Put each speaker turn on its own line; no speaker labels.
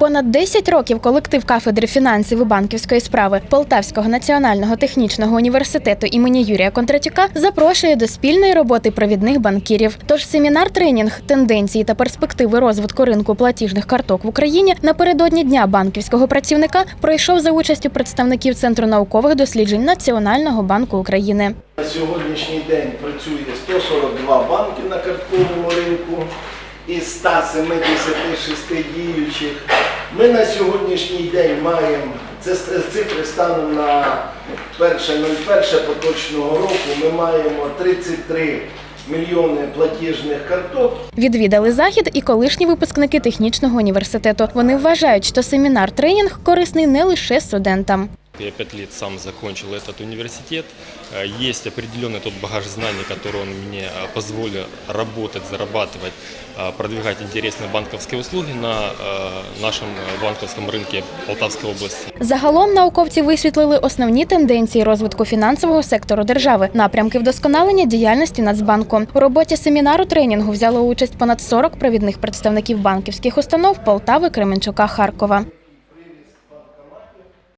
Понад 10 років колектив кафедри фінансів і банківської справи Полтавського національного технічного університету імені Юрія Кондратюка запрошує до спільної роботи провідних банкірів. Тож семінар-тренінг тенденції та перспективи розвитку ринку платіжних карток в Україні напередодні дня банківського працівника пройшов за участю представників Центру наукових досліджень Національного банку України.
На сьогоднішній день працює 142 банки на картковому ринку із 176 діючих. Ми на сьогоднішній день маємо, це цифри станом на 1.01 поточного року, ми маємо 33 мільйони платіжних карток
Відвідали захід і колишні випускники технічного університету. Вони вважають, що семінар-тренінг корисний не лише студентам.
Я пять лет сам закончил этот университет. Э, Есть определенный тот багаж знаний, который он мне э, позволил работать, зарабатывать, э, продвигать интересные банковские услуги на э, нашем э, банковском рынке Полтавской области.
Загалом науковці висвітлили основні тенденції розвитку фінансового сектору держави, напрямки вдосконалення діяльності Нацбанку. У роботі семінару тренінгу взяло участь понад 40 провідних представників банківських установ Полтави, Кременчука, Харкова.